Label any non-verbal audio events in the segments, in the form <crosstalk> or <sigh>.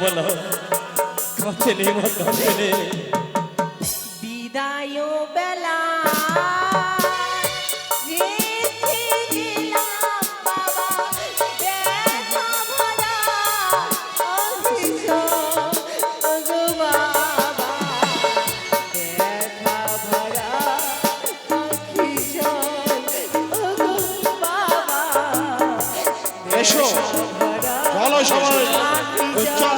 বলো। কচলে মতলে বিদায় বেলা। এসো। চলো সবাই।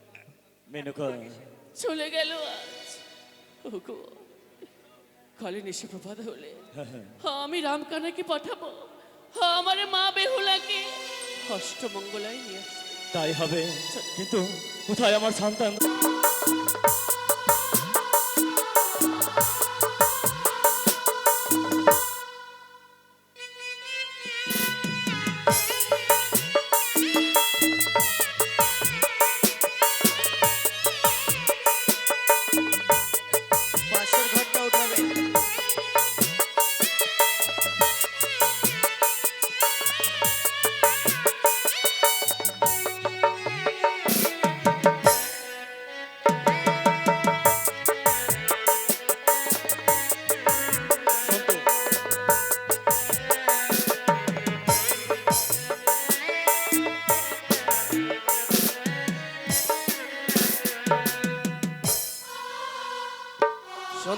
মেনকা চলে গেল আজ। ওগো কালে নিশিপ্রপাত হলে। <laughs> হ্যাঁ, আমি রামকানাকে পাঠাবো। হ্যাঁ, আমার মা বেহুলাকে। অষ্টমঙ্গলায় নিয়ে তাই হবে। কিন্তু কোথায় আমার সন্তান?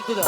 对的。